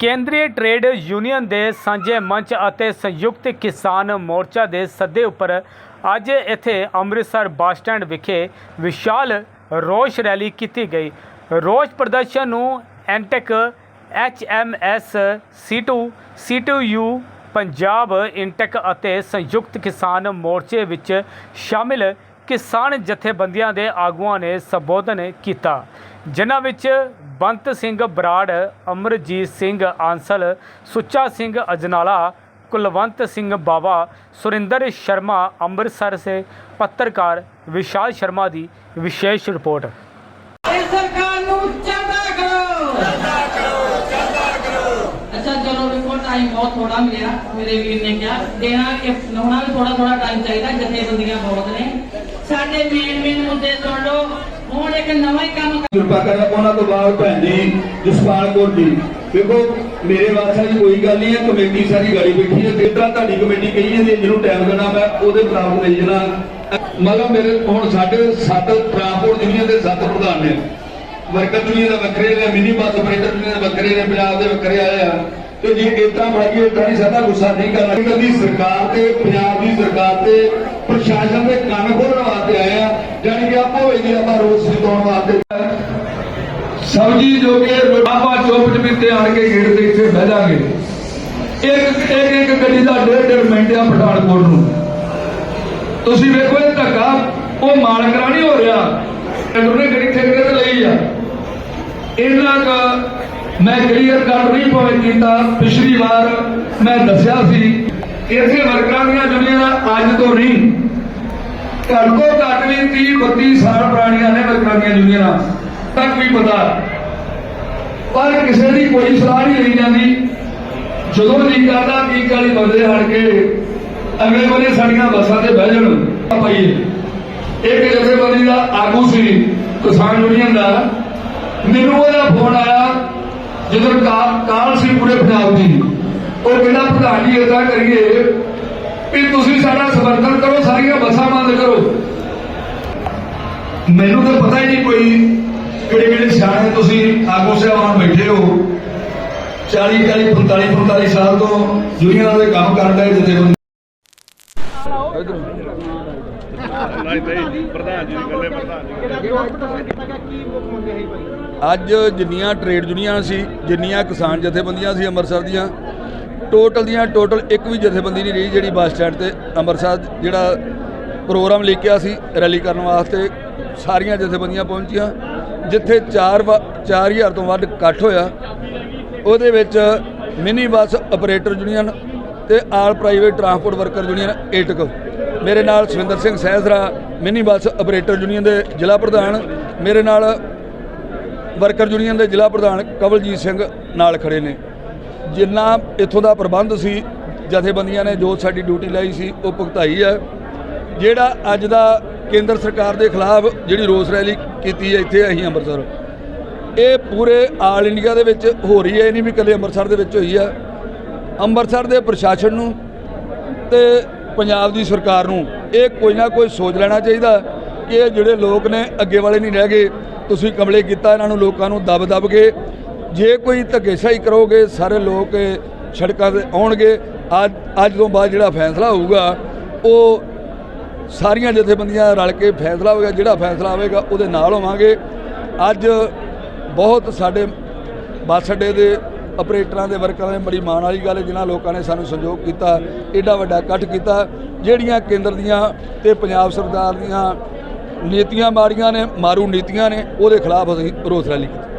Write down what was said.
ਕੇਂਦਰੀ trade union ਦੇ ਸਾਂਝੇ ਮੰਚ ਅਤੇ ਸੰਯੁਕਤ ਕਿਸਾਨ ਮੋਰਚਾ ਦੇ ਸੱਦੇ ਉੱਪਰ ਅੱਜ ਇੱਥੇ ਅੰਮ੍ਰਿਤਸਰ ਬੱਸ ਸਟੈਂਡ ਵਿਖੇ ਵਿਸ਼ਾਲ ਰੋਸ ਰੈਲੀ ਕੀਤੀ ਗਈ। ਰੋਸ ਪ੍ਰਦਰਸ਼ਨ ਨੂੰ ਐਨਟੈਕ ਐਚਐਮਐਸ C2 C2U ਪੰਜਾਬ ਇੰਟੈਕ ਅਤੇ ਸੰਯੁਕਤ ਕਿਸਾਨ ਮੋਰਚੇ ਵਿੱਚ ਸ਼ਾਮਿਲ ਕਿਸਾਨ ਜਥੇਬੰਦੀਆਂ ਦੇ ਆਗੂਆਂ ਨੇ ਸੰਬੋਧਨ ਕੀਤਾ, ਜਿਨ੍ਹਾਂ ਵਿੱਚ ਬੰਤ ਸਿੰਘ ਬਰਾੜ, ਅਮਰਜੀਤ ਸਿੰਘ ਆਂਸਲ, ਸੁੱਚਾ ਸਿੰਘ ਅਜਨਾਲਾ, ਕੁਲਵੰਤ ਸਿੰਘ ਬਾਵਾ, ਸੁਰਿੰਦਰ ਸ਼ਰਮਾ ਅੰਮ੍ਰਿਤਸਰ ਸੇ ਪੱਤਰਕਾਰ ਵਿਸ਼ਾਲ ਸ਼ਰਮਾ ਦੀ ਵਿਸ਼ੇਸ਼ ਰਿਪੋਰਟ। ਟਾਈਮ ਬਹੁਤ ਥੋੜਾ ਮਿਲਿਆ, ਮੇਰੇ ਵੀਰ ਨੇ ਕਿਹਾ। ਦੇਣਾ ਕਿ ਲਾਉਣਾ ਵੀ ਥੋੜਾ ਥੋੜਾ ਟਾਈਮ ਚਾਹੀਦਾ, ਜਥੇਬੰਦੀਆਂ ਬਹੁਤ ਨੇ। ਸਾਡੇ ਮੇਨ ਮੇਨ ਮੁੱਦੇ ਸੁਣ ਲਓ। ਹੁਣ ਇੱਕ ਨਵਾਂ ਹੀ ਕੰਮ ਕਿਰਪਾ ਕਰਿਆ ਉਹਨਾਂ ਤੋਂ ਬਾਅਦ ਭੈਣ ਜੀ, ਜਸਪਾਲ ਕੌਰ ਜੀ। ਦੇਖੋ, ਮੇਰੇ ਵਾਸਤੇ ਦੀ ਕੋਈ ਗੱਲ ਨਹੀਂ ਹੈ, ਕਮੇਟੀ ਸਾਰੀ ਗਾੜੀ ਬੈਠੀ ਹੈ ਜਿੱਦਾਂ ਤੁਹਾਡੀ ਕਮੇਟੀ ਕਹੀ ਹੈ ਜਿਹਨੂੰ ਟਾਈਮ ਦੇਣਾ, ਮੈਂ ਉਹਦੇ ਖਿਲਾਫ ਨਹੀਂ ਜਣਾ। ਮਤਲਬ ਮੇਰੇ ਹੁਣ ਸਾਡੇ ਸੱਤ ਟਰਾਂਸਪੋਰਟ ਯੂਨੀਅਨ ਦੇ ਸੱਤ ਪ੍ਰਧਾਨ ਨੇ। ਵਰਕਰ ਯੂਨੀਅਨ ਦਾ ਵੱਖਰੇ ਨੇ ਮਿਨੀ ਬੱਸ ਆਪਰੇਟਰ ਯੂਨੀਅਨ ਵੱਖਰੇ ਨੇ, ਪੰਜਾਬ ਦੇ ਵੱਖਰੇ ਆਏ ਆ। ਤੇ ਜੇ ਇਦਾਂ ਬਣਾਈਏ ਤਾਂ ਨਹੀਂ ਸਾਡਾ ਗੁੱਸਾ ਨਹੀਂ ਕਰਨਾ। ਦੀ ਸਰਕਾਰ ਤੇ, ਪੰਜਾਬ ਦੀ ਸਰਕਾਰ ਤੇ, ਪ੍ਰਸ਼ਾਸਨ ਦੇ ਕੰਨ ਖੋਲਣ ਵਾਸਤੇ ਆਏ ਆ। ਜਾਣੀ ਕਿ ਆਪੋ ਹੀ ਆਪਾਂ ਰੋਸ ਜਿਤਾਉਣ ਵਾਸਤੇ। ਸਬਜੀ ਜੋ ਕਿ ਆਪਾਂ ਚੁੱਪ ਚਪੀਤੇ ਆਣ ਕੇ ਗੇਟ ਤੇ ਇੱਥੇ ਬਹਿ ਜਾਗੇ ਇੱਕ ਇੱਕ ਇੱਕ ਗੱਡੀ ਦਾ ਡੇਢ ਡੇਢ ਮਿੰਟ ਆ ਪਠਾਨਕੋਟ ਨੂੰ। ਤੁਸੀਂ ਵੇਖੋ ਇਹ ਧੱਕਾ, ਉਹ ਮਾਲਕਰਾ ਨਹੀਂ ਹੋ ਰਿਹਾ। ਟੈਂਡਰ ਗੱਡੀ ਠੇਕੇ ਤੇ ਲਈ ਆ। ਇਹਨਾਂ ਦਾ ਮੈਂ ਕਲੀਅਰ ਕਰ ਨਹੀਂ ਪਵੇ ਕੀਤਾ, ਪਿਛਲੀ ਵਾਰ ਮੈਂ ਦੱਸਿਆ ਸੀ ਇਸੇ ਵਰਕਰਾਂ ਦੀਆਂ ਜੁਨੀਆਂ ਅੱਜ ਤੋਂ ਨਹੀਂ। ਘੱਟ ਘੱਟ ਵੀ 30 32 ਸਾਲ ਪੁਰਾਣੀਆਂ ਨੇ ਵਰਕਰਾਂ ਦੀਆਂ ਜੁਨੀਆਂ ਤੱਕ ਵੀ ਪਤਾ। ਪਰ ਕਿਸੇ ਦੀ ਕੋਈ ਸਲਾਹ ਨਹੀਂ ਲਈ ਜਾਂਦੀ। ਜਦੋਂ ਜੀ ਕਰਦਾ ਕੀ ਕਾਲੀ ਬੰਦੇ ਹੜ ਕੇ ਅਗਲੇ ਬੰਦੇ ਸਾਡੀਆਂ ਬੱਸਾਂ ਤੇ ਬਹਿ ਜਾਣ। ਪਾਈਏ ਇੱਕ ਜਥੇਬੰਦੀ ਦਾ ਆਗੂ ਸੀ, ਕਿਸਾਨ ਯੂਨੀਅਨ ਦਾ, ਮੈਨੂੰ ਉਹਦਾ ਫੋਨ ਆਇਆ। ਜਦੋਂ ਕਾਲ ਸੀ ਪੂਰੇ ਪੰਜਾਬ ਦੀ, ਉਹ ਕਹਿੰਦਾ ਪ੍ਰਧਾਨ ਜੀ, ਏਦਾਂ ਕਰੀਏ ਵੀ ਤੁਸੀਂ ਸਾਡਾ ਸਮਰਥਨ ਕਰੋ, ਸਾਰੀਆਂ ਬੱਸਾਂ ਬੰਦ ਕਰੋ। ਮੈਨੂੰ ਤਾਂ ਪਤਾ ਹੀ ਨਹੀਂ ਕੋਈ ਕਿਹੜੇ ਕਿਹੜੇ ਸਿਆਣੇ ਤੁਸੀਂ ਆਗੂ ਸਾਹਿਬਾਨ ਬੈਠੇ ਹੋ। 40 40 45 45 ਸਾਲ ਤੋਂ ਯੂਨੀਅਨਾਂ ਦੇ ਕੰਮ ਕਰਨ ਦਾ ਜਿੱਥੇ ਬੰਦੇ ਅੱਜ ਜਿੰਨੀਆਂ ਟ੍ਰੇਡ ਯੂਨੀਅਨਾਂ ਸੀ, ਜਿੰਨੀਆਂ ਕਿਸਾਨ ਜਥੇਬੰਦੀਆਂ ਸੀ ਅੰਮ੍ਰਿਤਸਰ ਦੀਆਂ ਟੋਟਲ ਦੀਆਂ ਟੋਟਲ ਇੱਕ ਵੀ ਜਥੇਬੰਦੀ ਨਹੀਂ ਰਹੀ ਜਿਹੜੀ ਬੱਸ ਸਟੈਂਡ ਤੇ ਅੰਮ੍ਰਿਤਸਰ ਜਿਹੜਾ ਪ੍ਰੋਗਰਾਮ ਲਿਖਿਆ ਸੀ ਰੈਲੀ ਕਰਨ ਵਾਸਤੇ, ਸਾਰੀਆਂ ਜਥੇਬੰਦੀਆਂ ਪਹੁੰਚੀਆਂ, ਜਿੱਥੇ 4 4000 ਤੋਂ ਵੱਧ ਇਕੱਠ ਹੋਇਆ, ਉਹਦੇ ਵਿੱਚ ਮਿਨੀ ਬੱਸ ਆਪਰੇਟਰ ਯੂਨੀਅਨ ਤੇ all private transport worker union AITUC. ਮੇਰੇ ਨਾਲ Suwinder Singh Sahisra mini bus operator union ਦੇ ਜ਼ਿਲ੍ਹਾ ਪ੍ਰਧਾਨ, ਮੇਰੇ ਨਾਲ ਵਰਕਰ ਯੂਨੀਅਨ ਦੇ ਜ਼ਿਲ੍ਹਾ ਪ੍ਰਧਾਨ ਕਵਲਜੀਤ ਸਿੰਘ ਨਾਲ ਖੜੇ ਨੇ। ਜਿੰਨਾ ਇੱਥੋਂ ਦਾ ਪ੍ਰਬੰਧ ਸੀ, ਜਥੇਬੰਦੀਆਂ ਨੇ ਜੋ ਸਾਡੀ ਡਿਊਟੀ ਲਾਈ ਸੀ, ਉਹ ਭੁਗਤਾਈ ਹੈ। ਜਿਹੜਾ ਅੱਜ ਦਾ ਕੇਂਦਰ ਸਰਕਾਰ ਦੇ ਖਿਲਾਫ ਜਿਹੜੀ ਰੋਸ ਰੈਲੀ ਕੀਤੀ ਹੈ, ਇੱਥੇ ਅਸੀਂ ਅੰਮ੍ਰਿਤਸਰ। ਇਹ ਪੂਰੇ ਆਲ ਇੰਡੀਆ ਦੇ ਵਿੱਚ ਹੋ ਰਹੀ ਹੈ, ਇਹ ਨਹੀਂ ਵੀ ਇਕੱਲੇ ਅੰਮ੍ਰਿਤਸਰ ਦੇ ਵਿੱਚ ਹੋਈ ਹੈ। ਅੰਮ੍ਰਿਤਸਰ ਦੇ ਪ੍ਰਸ਼ਾਸਨ ਨੂੰ ਤੇ ਪੰਜਾਬ ਦੀ ਸਰਕਾਰ ਨੂੰ ਇਹ ਕੋਈ ਨਾ ਕੋਈ ਸੋਚ ਲੈਣਾ ਚਾਹੀਦਾ ਕਿ ਇਹ ਜਿਹੜੇ ਲੋਕ ਨੇ ਅੱਗੇ ਵਾਲੇ ਨਹੀਂ ਰਹਿ ਗਏ, ਤੁਸੀਂ ਕਮਲੇ ਕੀਤਾ, ਇਹਨਾਂ ਨੂੰ ਲੋਕਾਂ ਨੂੰ ਦਬ ਦਬ ਕੇ। ਜੇ ਕੋਈ ਧੱਕੇਸ਼ਾਹੀ ਕਰੋਗੇ, ਸਾਰੇ ਲੋਕ ਇਹ ਸੜਕਾਂ ਤੇ ਆਉਣਗੇ, ਅੱਜ ਅੱਜ ਤੋਂ ਬਾਅਦ ਜਿਹੜਾ ਫੈਸਲਾ ਹੋਊਗਾ, ਉਹ ਸਾਰੀਆਂ ਜਥੇਬੰਦੀਆਂ ਰਲ ਕੇ ਫੈਸਲਾ ਹੋਵੇਗਾ, ਜਿਹੜਾ ਫੈਸਲਾ ਆਵੇਗਾ ਉਹਦੇ ਨਾਲ ਹੋਵਾਂਗੇ। ਅੱਜ ਬਹੁਤ ਸਾਡੇ ਬੱਸ ਅੱਡੇ ਦੇ ਆਪਰੇਟਰਾਂ ਦੇ ਵਰਕਰਾਂ ਨੇ ਬੜੀ ਮਾਣ ਵਾਲੀ ਗੱਲ ਹੈ, ਜਿਨ੍ਹਾਂ ਲੋਕਾਂ ਨੇ ਸਾਨੂੰ ਸਹਿਯੋਗ ਕੀਤਾ ਐਡਾ ਵੱਡਾ ਇਕੱਠ ਕੀਤਾ। ਜਿਹੜੀਆਂ ਕੇਂਦਰ ਦੀਆਂ ਤੇ ਪੰਜਾਬ ਸਰਕਾਰ ਦੀਆਂ ਨੀਤੀਆਂ ਮਾੜੀਆਂ ਨੇ, ਮਾਰੂ ਨੀਤੀਆਂ ਨੇ, ਉਹਦੇ ਖਿਲਾਫ ਅਸੀਂ ਰੋਸ ਰੈਲੀ ਕੀਤੀ।